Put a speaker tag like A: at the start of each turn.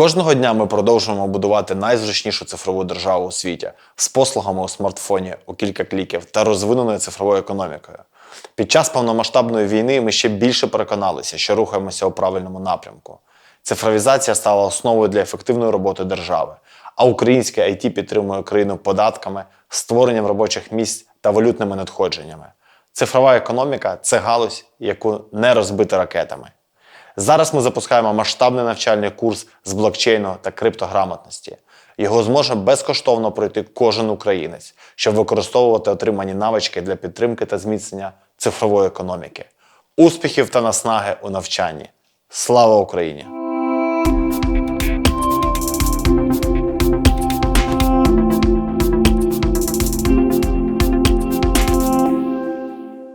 A: Кожного дня ми продовжуємо будувати найзручнішу цифрову державу у світі з послугами у смартфоні у кілька кліків та розвиненою цифровою економікою. Під час повномасштабної війни ми ще більше переконалися, що рухаємося у правильному напрямку. Цифровізація стала основою для ефективної роботи держави, а українське IT підтримує країну податками, створенням робочих місць та валютними надходженнями. Цифрова економіка це галузь, яку не розбити ракетами. Зараз ми запускаємо масштабний навчальний курс з блокчейну та криптограмотності. Його зможе безкоштовно пройти кожен українець, щоб використовувати отримані навички для підтримки та зміцнення цифрової економіки. Успіхів та наснаги у навчанні. Слава Україні!